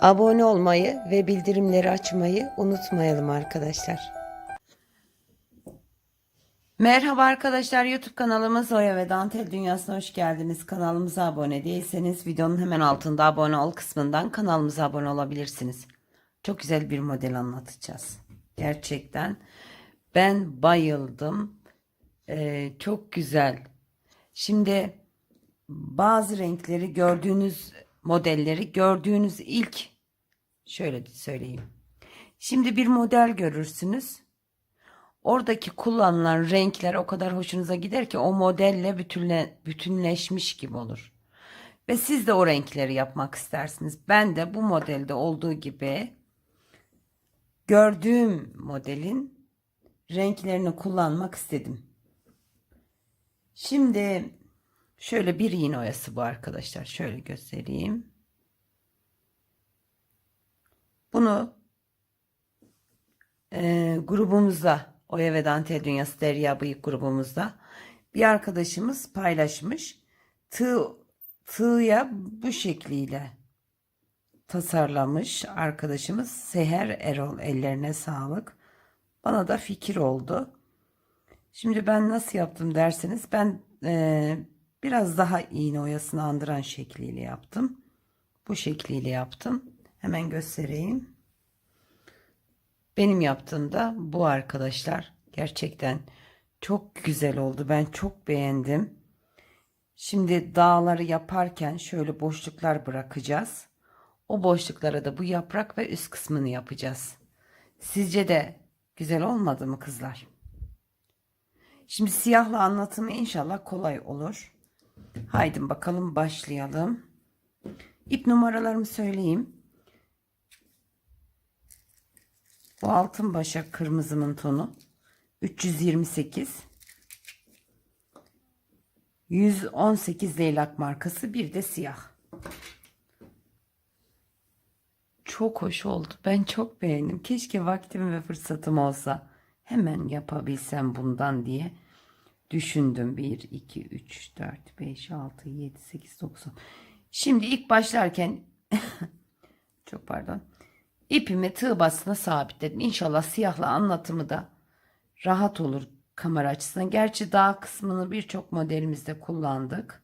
Abone olmayı ve bildirimleri açmayı unutmayalım arkadaşlar. Merhaba arkadaşlar YouTube kanalımız Oya ve Dantel Dünyası'na hoş geldiniz. Kanalımıza abone değilseniz videonun hemen altında abone ol kısmından kanalımıza abone olabilirsiniz. Çok güzel bir model anlatacağız. Gerçekten ben bayıldım. Ee, çok güzel. Şimdi bazı renkleri gördüğünüz modelleri gördüğünüz ilk şöyle söyleyeyim. Şimdi bir model görürsünüz. Oradaki kullanılan renkler o kadar hoşunuza gider ki o modelle bütünle, bütünleşmiş gibi olur. Ve siz de o renkleri yapmak istersiniz. Ben de bu modelde olduğu gibi gördüğüm modelin renklerini kullanmak istedim. Şimdi şöyle bir iğne oyası bu arkadaşlar. Şöyle göstereyim. Bunu e, grubumuzda Oya ve Dantel Dünyası Derya Bıyık grubumuzda bir arkadaşımız paylaşmış. Tığ, tığya bu şekliyle tasarlamış arkadaşımız Seher Erol ellerine sağlık. Bana da fikir oldu. Şimdi ben nasıl yaptım derseniz ben e, biraz daha iğne oyasını andıran şekliyle yaptım. Bu şekliyle yaptım. Hemen göstereyim. Benim yaptığım da bu arkadaşlar. Gerçekten çok güzel oldu. Ben çok beğendim. Şimdi dağları yaparken şöyle boşluklar bırakacağız. O boşluklara da bu yaprak ve üst kısmını yapacağız. Sizce de güzel olmadı mı kızlar? Şimdi siyahla anlatımı inşallah kolay olur. Haydi bakalım başlayalım. İp numaralarımı söyleyeyim. Bu altın başak kırmızımın tonu 328 118 leylak markası bir de siyah. Çok hoş oldu. Ben çok beğendim. Keşke vaktim ve fırsatım olsa hemen yapabilsem bundan diye düşündüm. 1, 2, 3, 4, 5, 6, 7, 8, 9, 10. Şimdi ilk başlarken çok pardon. İpimi tığ bastığına sabitledim. İnşallah siyahla anlatımı da rahat olur kamera açısından. Gerçi dağ kısmını birçok modelimizde kullandık.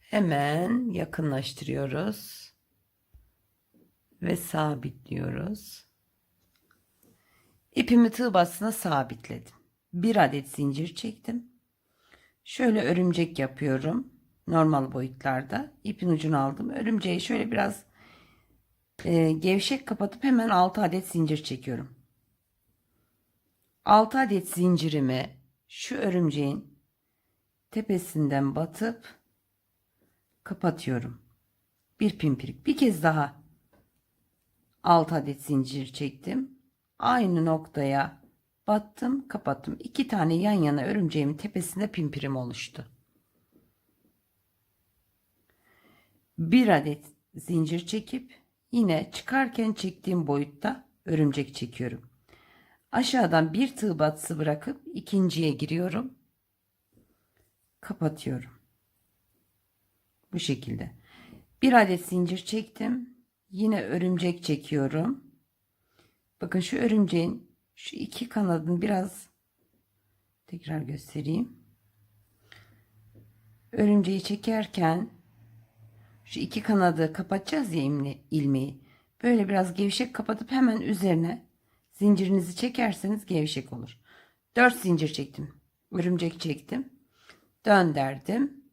Hemen yakınlaştırıyoruz. Ve sabitliyoruz. İpimi tığ bastığına sabitledim. Bir adet zincir çektim. Şöyle örümcek yapıyorum normal boyutlarda ipin ucunu aldım. Örümceği şöyle biraz e, gevşek kapatıp hemen 6 adet zincir çekiyorum. 6 adet zincirimi şu örümceğin tepesinden batıp kapatıyorum. Bir pimpirik. Bir kez daha 6 adet zincir çektim. Aynı noktaya battım, kapattım. İki tane yan yana örümceğimin tepesinde pimpirim oluştu. Bir adet zincir çekip yine çıkarken çektiğim boyutta örümcek çekiyorum. Aşağıdan bir tığ batısı bırakıp ikinciye giriyorum. Kapatıyorum. Bu şekilde. Bir adet zincir çektim. Yine örümcek çekiyorum. Bakın şu örümceğin şu iki kanadını biraz tekrar göstereyim. Örümceği çekerken şu iki kanadı kapatacağız ya ilmeği. Böyle biraz gevşek kapatıp hemen üzerine zincirinizi çekerseniz gevşek olur. 4 zincir çektim. Örümcek çektim. Dönderdim.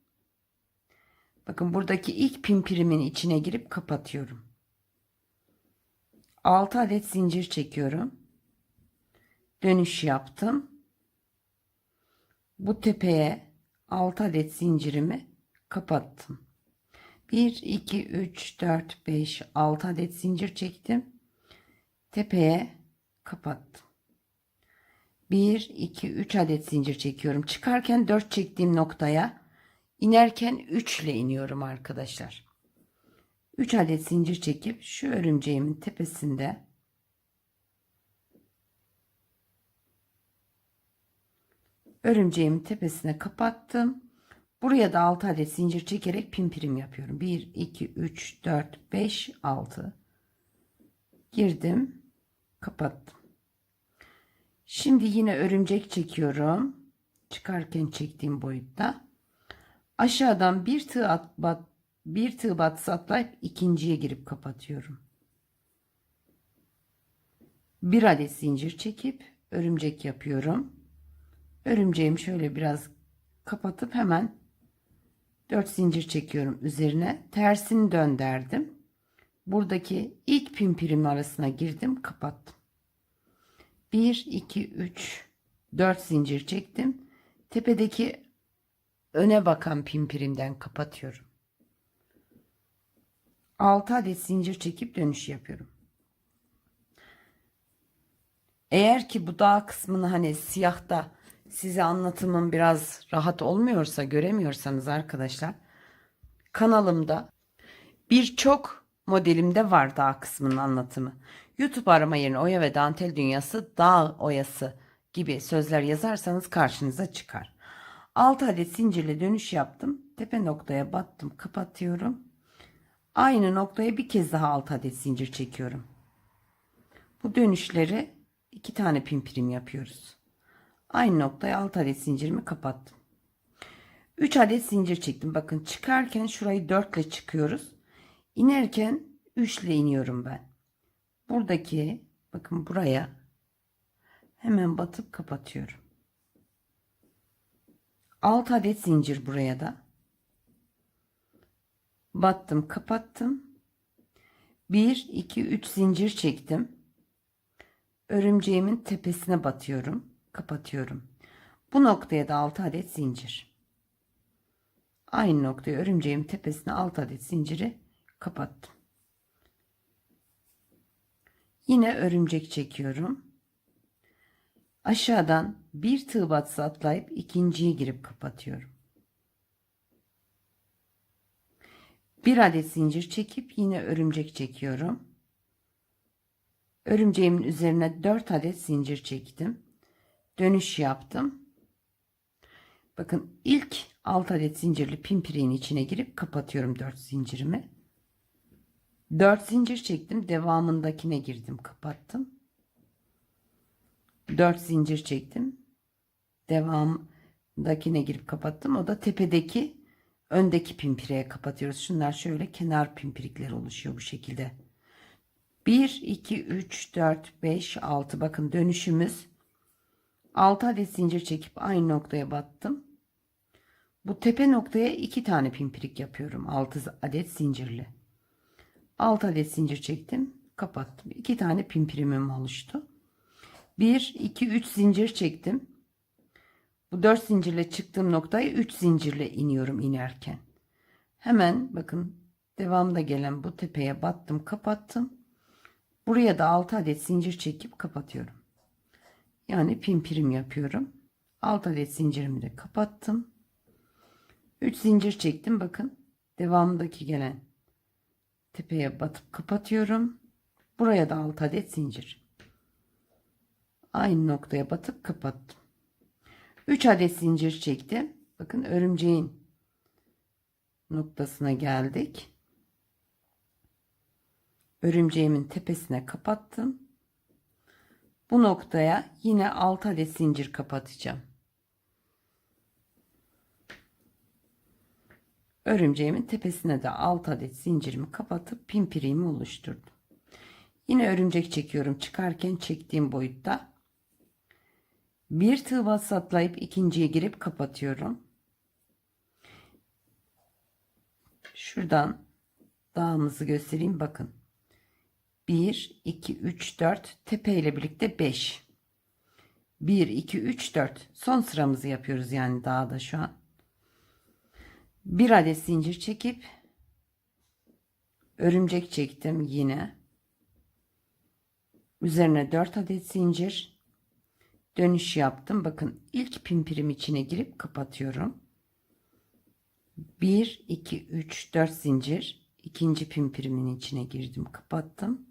Bakın buradaki ilk pimpirimin içine girip kapatıyorum. 6 adet zincir çekiyorum. Dönüş yaptım. Bu tepeye 6 adet zincirimi kapattım. 1, 2, 3, 4, 5, 6 adet zincir çektim. Tepeye kapattım. 1, 2, 3 adet zincir çekiyorum. Çıkarken 4 çektiğim noktaya inerken 3 ile iniyorum arkadaşlar. 3 adet zincir çekip şu örümceğimin tepesinde örümceğimin tepesine kapattım. Buraya da 6 adet zincir çekerek pimpirim yapıyorum. 1, 2, 3, 4, 5, 6. Girdim. Kapattım. Şimdi yine örümcek çekiyorum. Çıkarken çektiğim boyutta. Aşağıdan bir tığ at, bat, bir tığ batısı atlayıp ikinciye girip kapatıyorum. Bir adet zincir çekip örümcek yapıyorum. Örümceğimi şöyle biraz kapatıp hemen 4 zincir çekiyorum üzerine. Tersini döndürdüm. Buradaki ilk pimpirimin arasına girdim, kapattım. 1 2 3 4 zincir çektim. Tepedeki öne bakan pimpirimden kapatıyorum. 6 adet zincir çekip dönüş yapıyorum. Eğer ki bu dağ kısmını hani siyahta size anlatımım biraz rahat olmuyorsa göremiyorsanız arkadaşlar kanalımda birçok modelimde var dağ kısmının anlatımı. YouTube arama yerine oya ve dantel dünyası dağ oyası gibi sözler yazarsanız karşınıza çıkar. 6 adet zincirle dönüş yaptım. Tepe noktaya battım kapatıyorum. Aynı noktaya bir kez daha 6 adet zincir çekiyorum. Bu dönüşleri iki tane pimpirim yapıyoruz. Aynı noktaya 6 adet zincirimi kapattım. 3 adet zincir çektim. Bakın çıkarken şurayı 4 ile çıkıyoruz. İnerken 3 ile iniyorum ben. Buradaki bakın buraya hemen batıp kapatıyorum. 6 adet zincir buraya da. Battım, kapattım. 1 2 3 zincir çektim. Örümceğimin tepesine batıyorum, kapatıyorum. Bu noktaya da 6 adet zincir. Aynı noktaya örümceğimin tepesine 6 adet zinciri kapattım. Yine örümcek çekiyorum. Aşağıdan bir tığ batısı atlayıp ikinciye girip kapatıyorum. Bir adet zincir çekip yine örümcek çekiyorum. Örümceğimin üzerine 4 adet zincir çektim. Dönüş yaptım. Bakın ilk 6 adet zincirli pimpiriğin içine girip kapatıyorum 4 zincirimi. 4 zincir çektim. Devamındakine girdim, kapattım. 4 zincir çektim. Devamındakine girip kapattım. O da tepedeki öndeki pimpireye kapatıyoruz. Şunlar şöyle kenar pimpirikler oluşuyor bu şekilde. 1 2 3 4 5 6 bakın dönüşümüz 6 adet zincir çekip aynı noktaya battım. Bu tepe noktaya 2 tane pimpirik yapıyorum. 6 adet zincirli. 6 adet zincir çektim, kapattım. 2 tane pimpirimim oluştu. 1 2 3 zincir çektim. Bu 4 zincirle çıktığım noktaya 3 zincirle iniyorum inerken. Hemen bakın devamda gelen bu tepeye battım, kapattım. Buraya da 6 adet zincir çekip kapatıyorum. Yani pimpirim yapıyorum. 6 adet zincirimi de kapattım. 3 zincir çektim. Bakın devamındaki gelen tepeye batıp kapatıyorum. Buraya da 6 adet zincir. Aynı noktaya batıp kapattım. 3 adet zincir çektim. Bakın örümceğin noktasına geldik örümceğimin tepesine kapattım. Bu noktaya yine 6 adet zincir kapatacağım. Örümceğimin tepesine de 6 adet zincirimi kapatıp pimpiriğimi oluşturdum. Yine örümcek çekiyorum. Çıkarken çektiğim boyutta. Bir tığ bas atlayıp ikinciye girip kapatıyorum. Şuradan dağımızı göstereyim. Bakın. 1, 2, 3, 4 tepe ile birlikte 5. 1, 2, 3, 4. Son sıramızı yapıyoruz yani dağda şu an. Bir adet zincir çekip örümcek çektim yine. Üzerine 4 adet zincir dönüş yaptım. Bakın ilk pimpirim içine girip kapatıyorum. 1, 2, 3, 4 zincir. ikinci pimpirimin içine girdim kapattım.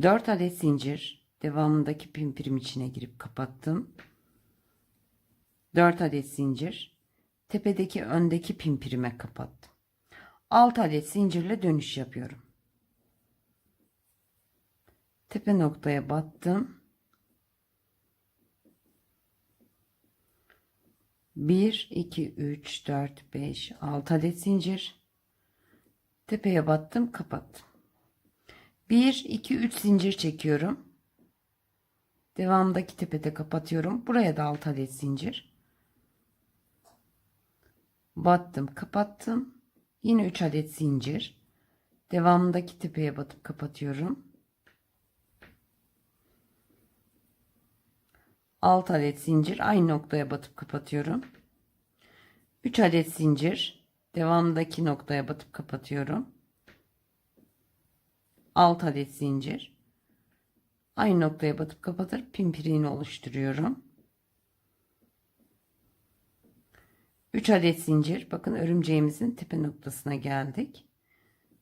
4 adet zincir devamındaki pimpirim içine girip kapattım. 4 adet zincir tepedeki öndeki pimpirime kapattım. 6 adet zincirle dönüş yapıyorum. Tepe noktaya battım. 1 2 3 4 5 6 adet zincir. Tepeye battım, kapattım. 1 2 3 zincir çekiyorum. Devamdaki tepede kapatıyorum. Buraya da 6 adet zincir. Battım, kapattım. Yine 3 adet zincir. Devamındaki tepeye batıp kapatıyorum. 6 adet zincir aynı noktaya batıp kapatıyorum. 3 adet zincir devamındaki noktaya batıp kapatıyorum. 6 adet zincir aynı noktaya batıp kapatır pimpiriğini oluşturuyorum. 3 adet zincir bakın örümceğimizin tepe noktasına geldik.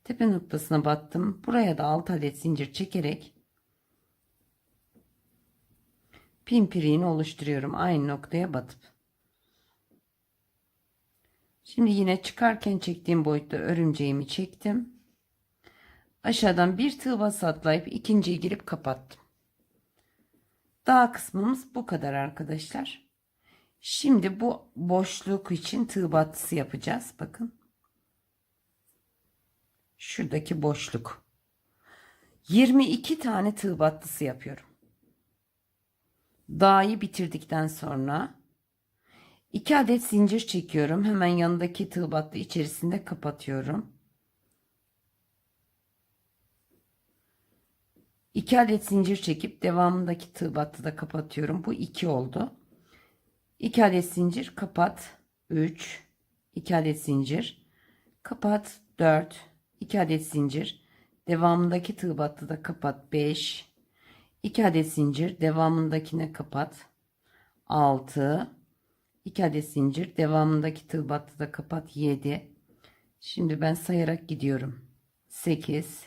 Tepe noktasına battım. Buraya da 6 adet zincir çekerek pimpiriğini oluşturuyorum aynı noktaya batıp. Şimdi yine çıkarken çektiğim boyutta örümceğimi çektim. Aşağıdan bir tığ bas atlayıp ikinciyi girip kapattım. Dağ kısmımız bu kadar arkadaşlar. Şimdi bu boşluk için tığ battısı yapacağız. Bakın. Şuradaki boşluk. 22 tane tığ battısı yapıyorum. Dağı bitirdikten sonra 2 adet zincir çekiyorum. Hemen yanındaki tığ battı içerisinde kapatıyorum. 2 adet zincir çekip devamındaki tığ battı da kapatıyorum. Bu 2 oldu. 2 adet zincir kapat. 3 2 adet zincir kapat. 4 2 adet zincir devamındaki tığ battı da kapat. 5 2 adet zincir devamındakine kapat. 6 2 adet zincir devamındaki tığ battı da kapat. 7 şimdi ben sayarak gidiyorum. 8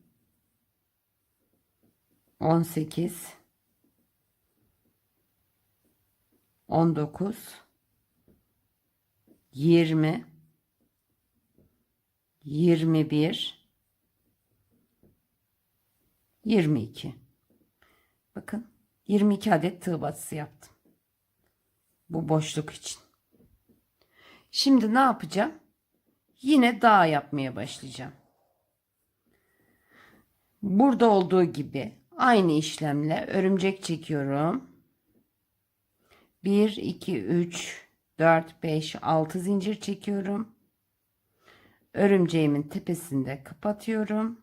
18 19 20 21 22 Bakın 22 adet tığ batısı yaptım. Bu boşluk için. Şimdi ne yapacağım? Yine dağ yapmaya başlayacağım. Burada olduğu gibi aynı işlemle örümcek çekiyorum. 1 2 3 4 5 6 zincir çekiyorum. Örümceğimin tepesinde kapatıyorum.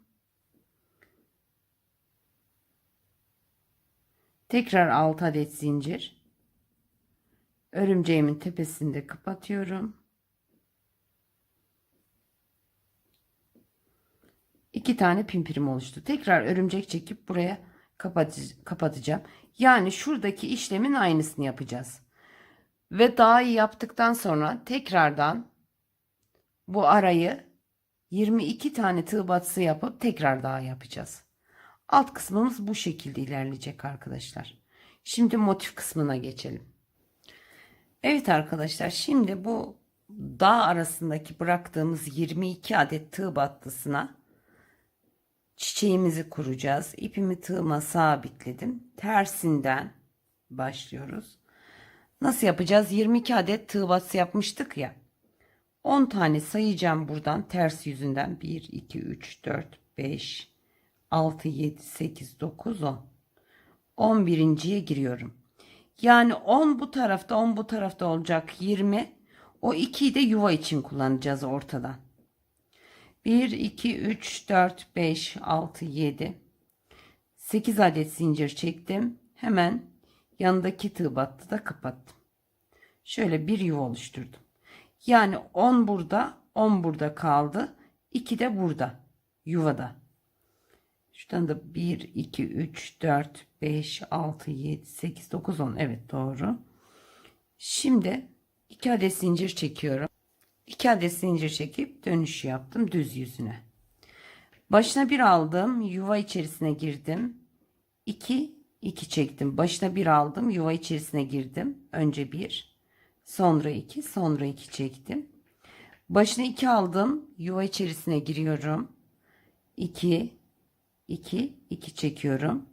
Tekrar 6 adet zincir. Örümceğimin tepesinde kapatıyorum. İki tane pimpirim oluştu. Tekrar örümcek çekip buraya kapatacağım. Yani şuradaki işlemin aynısını yapacağız. Ve daha iyi yaptıktan sonra tekrardan bu arayı 22 tane tığ batısı yapıp tekrar daha yapacağız. Alt kısmımız bu şekilde ilerleyecek arkadaşlar. Şimdi motif kısmına geçelim. Evet arkadaşlar şimdi bu dağ arasındaki bıraktığımız 22 adet tığ battısına çiçeğimizi kuracağız. İpimi tığıma sabitledim. Tersinden başlıyoruz. Nasıl yapacağız? 22 adet tığ battısı yapmıştık ya. 10 tane sayacağım buradan ters yüzünden. 1, 2, 3, 4, 5, 6, 7, 8, 9, 10. 11.ye giriyorum. Yani 10 bu tarafta 10 bu tarafta olacak 20. O 2'yi de yuva için kullanacağız ortadan. 1, 2, 3, 4, 5, 6, 7. 8 adet zincir çektim. Hemen yanındaki tığ battı da kapattım. Şöyle bir yuva oluşturdum. Yani 10 burada, 10 burada kaldı. 2 de burada. Yuvada. Şuradan da 1, 2, 3, 4, 5, 6, 7, 8, 9, 10. Evet doğru. Şimdi 2 adet zincir çekiyorum. 2 adet zincir çekip dönüş yaptım düz yüzüne. Başına bir aldım. Yuva içerisine girdim. 2, 2 çektim. Başına bir aldım. Yuva içerisine girdim. Önce 1, sonra 2, sonra 2 çektim. Başına 2 aldım. Yuva içerisine giriyorum. 2, 2, 2 çekiyorum.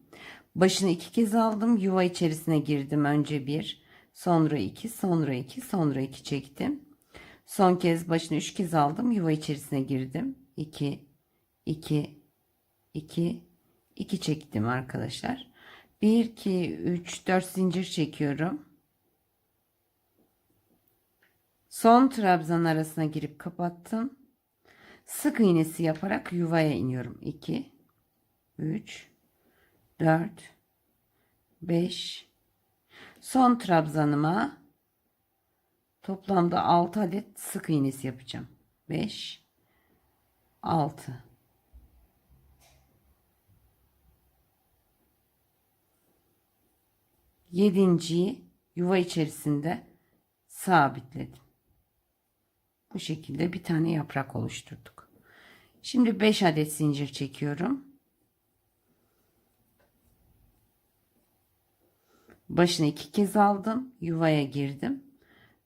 Başını iki kez aldım. Yuva içerisine girdim. Önce bir, sonra iki, sonra iki, sonra iki çektim. Son kez başını üç kez aldım. Yuva içerisine girdim. 2, 2, 2, 2 çektim arkadaşlar. 1, 2, 3, 4 zincir çekiyorum. Son trabzan arasına girip kapattım. Sık iğnesi yaparak yuvaya iniyorum. 2, 3, 4, 5. Son trabzanıma toplamda 6 adet sık iğnesi yapacağım. 5, 6. Yedinciyi yuva içerisinde sabitledim. Bu şekilde bir tane yaprak oluşturduk. Şimdi 5 adet zincir çekiyorum. Başına iki kez aldım. Yuvaya girdim.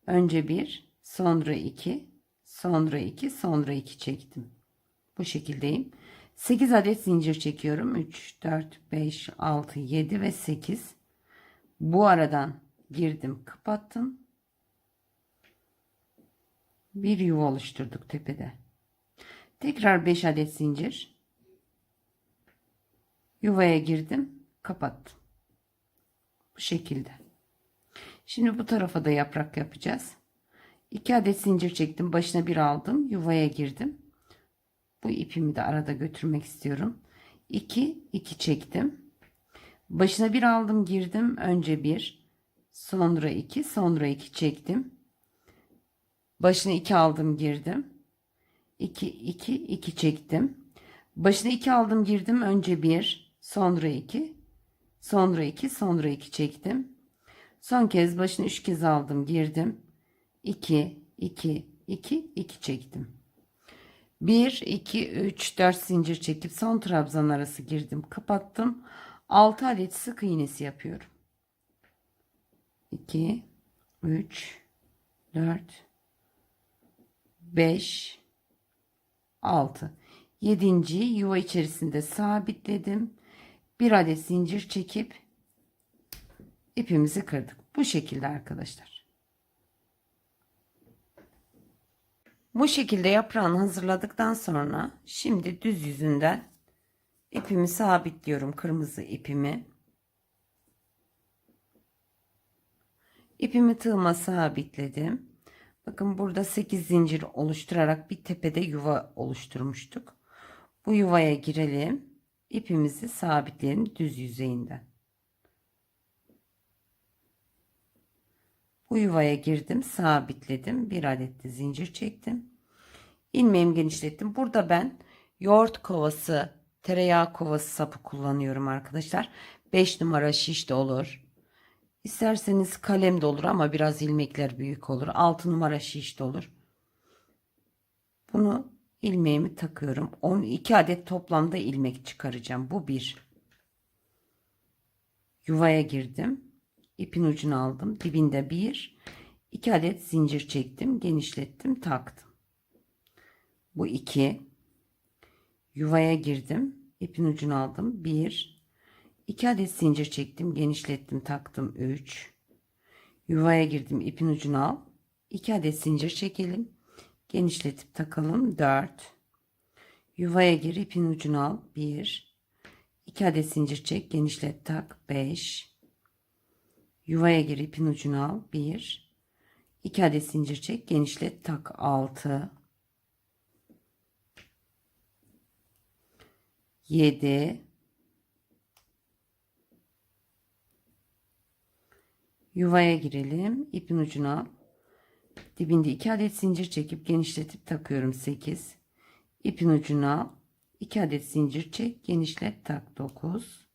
Önce bir, sonra iki, sonra iki, sonra iki çektim. Bu şekildeyim. 8 adet zincir çekiyorum. 3, 4, 5, 6, 7 ve 8. Bu aradan girdim, kapattım. Bir yuva oluşturduk tepede. Tekrar 5 adet zincir. Yuvaya girdim, kapattım. Bu şekilde. Şimdi bu tarafa da yaprak yapacağız. 2 adet zincir çektim. Başına bir aldım. Yuvaya girdim. Bu ipimi de arada götürmek istiyorum. 2 2 çektim. Başına bir aldım, girdim. Önce bir, sonra 2, sonra 2 çektim. Başına 2 aldım, girdim. 2 2 2 çektim. Başına 2 aldım, girdim. Önce bir, sonra 2, Sonra 2, sonra 2 çektim. Son kez başını 3 kez aldım, girdim. 2, 2, 2, 2 çektim. 1, 2, 3, 4 zincir çekip son trabzan arası girdim, kapattım. 6 adet sık iğnesi yapıyorum. 2, 3, 4, 5, 6. 7. yuva içerisinde sabitledim bir adet zincir çekip ipimizi kırdık. Bu şekilde arkadaşlar. Bu şekilde yaprağını hazırladıktan sonra şimdi düz yüzünden ipimi sabitliyorum. Kırmızı ipimi. İpimi tığıma sabitledim. Bakın burada 8 zincir oluşturarak bir tepede yuva oluşturmuştuk. Bu yuvaya girelim ipimizi sabitleyelim düz yüzeyinden. Bu yuvaya girdim, sabitledim. Bir adet de zincir çektim. İlmeğimi genişlettim. Burada ben yoğurt kovası, tereyağı kovası sapı kullanıyorum arkadaşlar. 5 numara şiş de olur. İsterseniz kalem de olur ama biraz ilmekler büyük olur. 6 numara şiş de olur. Bunu ilmeğimi takıyorum. 12 adet toplamda ilmek çıkaracağım. Bu bir. Yuvaya girdim. İpin ucunu aldım. Dibinde bir. 2 adet zincir çektim. Genişlettim. Taktım. Bu iki. Yuvaya girdim. İpin ucunu aldım. Bir. 2 adet zincir çektim. Genişlettim. Taktım. 3. Yuvaya girdim. İpin ucunu al. 2 adet zincir çekelim genişletip takalım 4 yuvaya gir ipin ucunu al 1 2 adet zincir çek genişlet tak 5 yuvaya gir ipin ucunu al. 1 2 adet zincir çek genişlet tak. 6 7 yuvaya girelim ipin ucunu al. Dibinde 2 adet zincir çekip genişletip takıyorum. 8. İpin ucunu al. 2 adet zincir çek, genişlet, tak. 9.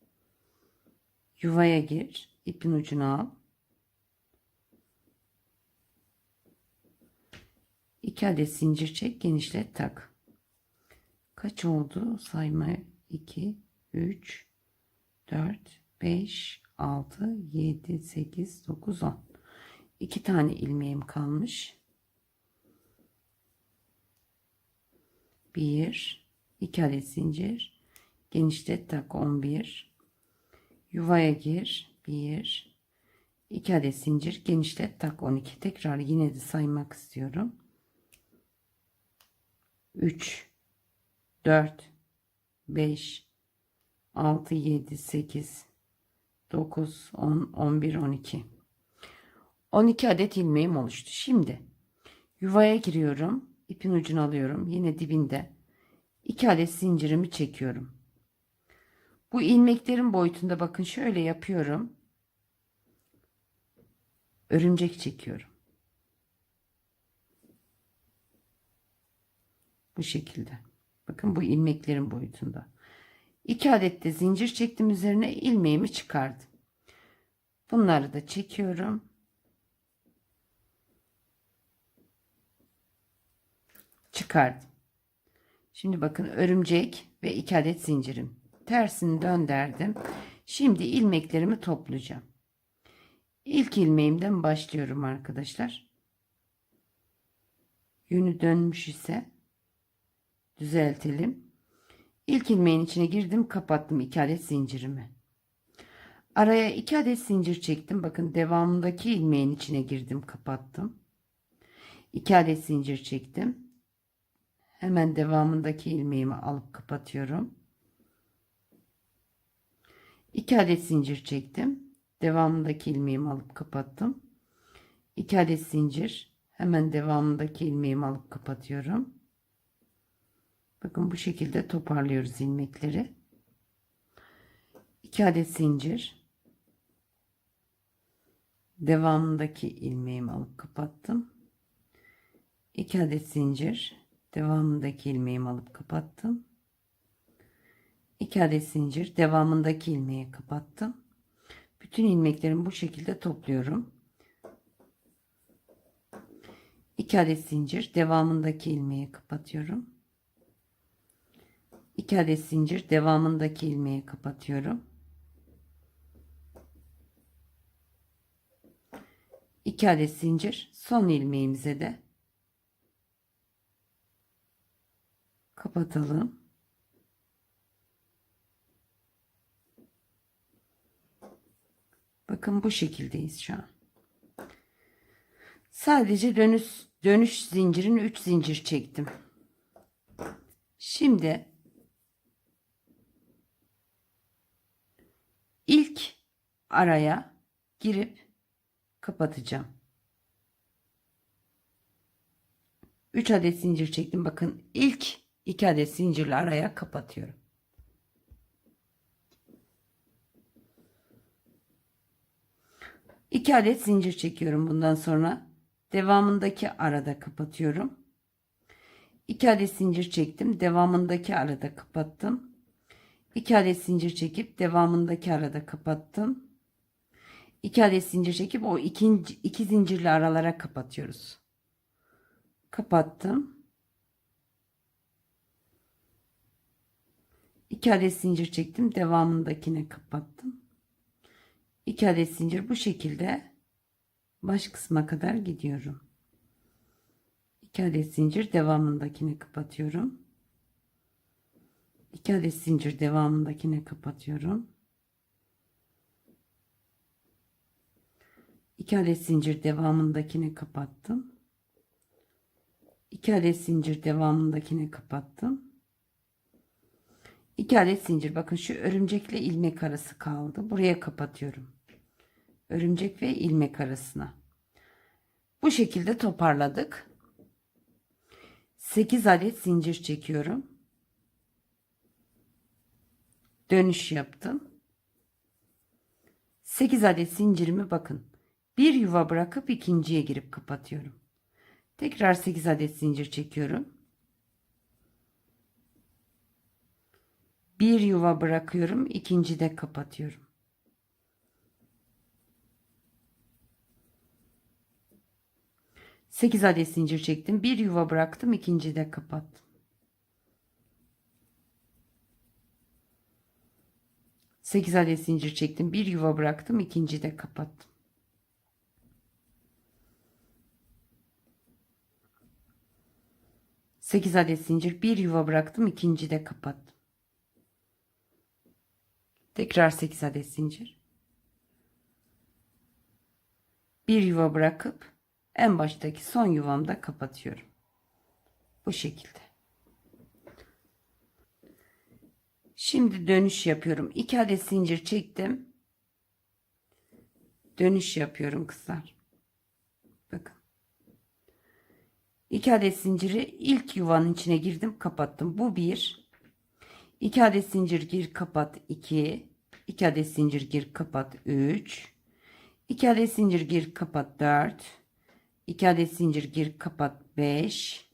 Yuvaya gir, ipin ucunu al. 2 adet zincir çek, genişlet, tak. Kaç oldu? Sayma 2 3 4 5 6 7 8 9 10. 2 tane ilmeğim kalmış. 1 2 adet zincir genişlet tak 11 yuvaya gir. 1 2 adet zincir genişlet. Tak 12 tekrar yine de saymak istiyorum. 3 4 5 6 7 8 9 10 11 12 12 adet ilmeğim oluştu. Şimdi yuvaya giriyorum. İpin ucunu alıyorum. Yine dibinde. 2 adet zincirimi çekiyorum. Bu ilmeklerin boyutunda bakın şöyle yapıyorum. Örümcek çekiyorum. Bu şekilde. Bakın bu ilmeklerin boyutunda. 2 adet de zincir çektim üzerine ilmeğimi çıkardım. Bunları da çekiyorum. Çıkardım. Şimdi bakın örümcek ve iki adet zincirim. Tersini döndürdüm. Şimdi ilmeklerimi toplayacağım. İlk ilmeğimden başlıyorum arkadaşlar. Yönü dönmüş ise düzeltelim. İlk ilmeğin içine girdim kapattım iki adet zincirimi. Araya iki adet zincir çektim. Bakın devamındaki ilmeğin içine girdim kapattım. İki adet zincir çektim. Hemen devamındaki ilmeğimi alıp kapatıyorum. 2 adet zincir çektim. Devamındaki ilmeğimi alıp kapattım. 2 adet zincir. Hemen devamındaki ilmeğimi alıp kapatıyorum. Bakın bu şekilde toparlıyoruz ilmekleri. 2 adet zincir. Devamındaki ilmeğimi alıp kapattım. 2 adet zincir devamındaki ilmeğimi alıp kapattım. 2 adet zincir devamındaki ilmeği kapattım. Bütün ilmeklerimi bu şekilde topluyorum. 2 adet zincir devamındaki ilmeği kapatıyorum. 2 adet zincir devamındaki ilmeği kapatıyorum. 2 adet zincir son ilmeğimize de kapatalım. Bakın bu şekildeyiz şu an. Sadece dönüş dönüş zincirin 3 zincir çektim. Şimdi ilk araya girip kapatacağım. 3 adet zincir çektim. Bakın ilk 2 adet zincirle araya kapatıyorum. İki adet zincir çekiyorum bundan sonra. Devamındaki arada kapatıyorum. 2 adet zincir çektim. Devamındaki arada kapattım. 2 adet zincir çekip devamındaki arada kapattım. 2 adet zincir çekip o ikinci, iki zincirli aralara kapatıyoruz. Kapattım. 2 adet zincir çektim. Devamındakine kapattım. 2 adet zincir bu şekilde baş kısma kadar gidiyorum. 2 adet zincir devamındakine kapatıyorum. 2 adet zincir devamındakine kapatıyorum. 2 adet zincir devamındakine kapattım. 2 adet zincir devamındakine kapattım. 2 adet zincir. Bakın şu örümcekle ilmek arası kaldı. Buraya kapatıyorum. Örümcek ve ilmek arasına. Bu şekilde toparladık. 8 adet zincir çekiyorum. Dönüş yaptım. 8 adet zincirimi bakın. Bir yuva bırakıp ikinciye girip kapatıyorum. Tekrar 8 adet zincir çekiyorum. Bir yuva bırakıyorum. ikinci de kapatıyorum. Sekiz adet zincir çektim. Bir yuva bıraktım. ikinci de kapattım. Sekiz adet zincir çektim. Bir yuva bıraktım. ikinci de kapattım. Sekiz adet zincir. Bir yuva bıraktım. ikinci de kapattım. Tekrar 8 adet zincir. Bir yuva bırakıp en baştaki son yuvamda kapatıyorum. Bu şekilde. Şimdi dönüş yapıyorum. 2 adet zincir çektim. Dönüş yapıyorum kızlar. Bakın. 2 adet zinciri ilk yuvanın içine girdim, kapattım. Bu bir. 2 adet zincir gir kapat 2 2 adet zincir gir kapat 3 2 adet zincir gir kapat 4 2 adet zincir gir kapat 5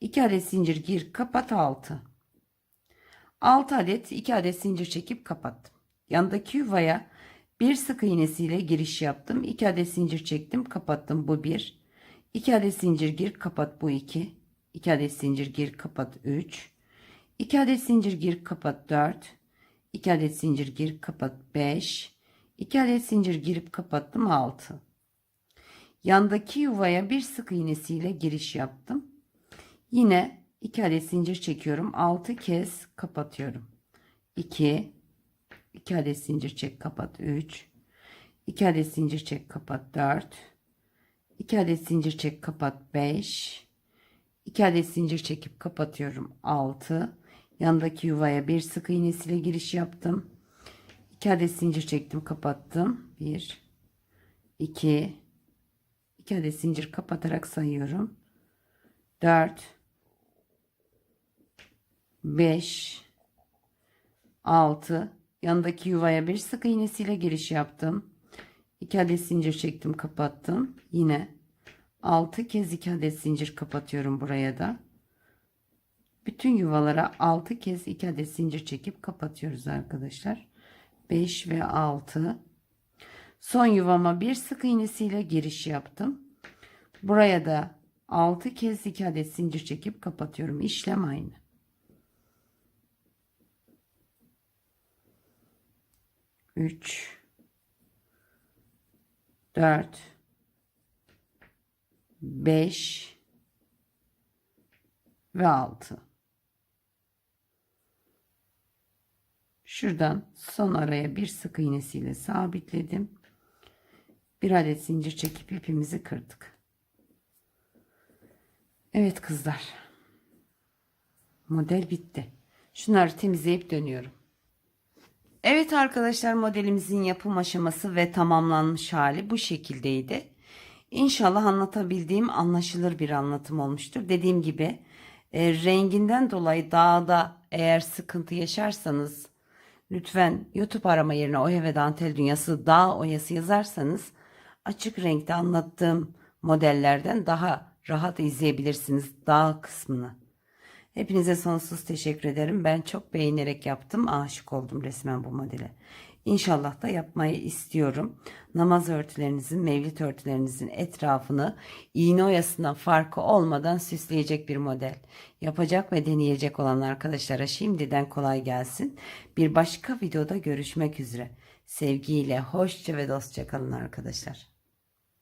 2 adet zincir gir kapat 6 6 adet 2 adet zincir çekip kapattım yandaki yuvaya bir sık iğnesiyle giriş yaptım. 2 adet zincir çektim kapattım. Bu 1 2 adet zincir gir kapat. Bu 2 2 adet zincir gir kapat. 3 2 adet zincir gir kapat. 4 2 adet zincir gir kapat. 5 2 adet zincir girip kapattım 6 yandaki yuvaya bir sık iğnesiyle giriş yaptım. Yine 2 adet zincir çekiyorum. 6 kez kapatıyorum. 2 2 adet zincir çek kapat. 3 2 adet zincir çek kapat. 4 2 adet zincir çek kapat. 5 2 adet zincir çekip kapatıyorum. 6 Yandaki yuvaya bir sık iğnesiyle giriş yaptım. 2 adet zincir çektim, kapattım. 1 2 2 adet zincir kapatarak sayıyorum. 4 5 6 Yandaki yuvaya bir sık iğnesiyle giriş yaptım. 2 adet zincir çektim, kapattım. Yine 6 kez 2 adet zincir kapatıyorum buraya da. Bütün yuvalara 6 kez 2 adet zincir çekip kapatıyoruz arkadaşlar. 5 ve 6. Son yuvama bir sık iğnesiyle giriş yaptım. Buraya da 6 kez 2 adet zincir çekip kapatıyorum. İşlem aynı. Üç, dört, beş ve altı. Şuradan son araya bir sık iğnesiyle sabitledim. Bir adet zincir çekip ipimizi kırdık. Evet kızlar. Model bitti. Şunları temizleyip dönüyorum. Evet arkadaşlar modelimizin yapım aşaması ve tamamlanmış hali bu şekildeydi. İnşallah anlatabildiğim anlaşılır bir anlatım olmuştur. Dediğim gibi e, renginden dolayı dağda eğer sıkıntı yaşarsanız Lütfen YouTube arama yerine Oya ve Dantel Dünyası Dağ Oyası yazarsanız açık renkte anlattığım modellerden daha rahat izleyebilirsiniz dağ kısmını. Hepinize sonsuz teşekkür ederim. Ben çok beğenerek yaptım. Aşık oldum resmen bu modele. İnşallah da yapmayı istiyorum. Namaz örtülerinizin, mevlit örtülerinizin etrafını iğne oyasından farkı olmadan süsleyecek bir model. Yapacak ve deneyecek olan arkadaşlara şimdiden kolay gelsin. Bir başka videoda görüşmek üzere. Sevgiyle, hoşça ve dostça kalın arkadaşlar.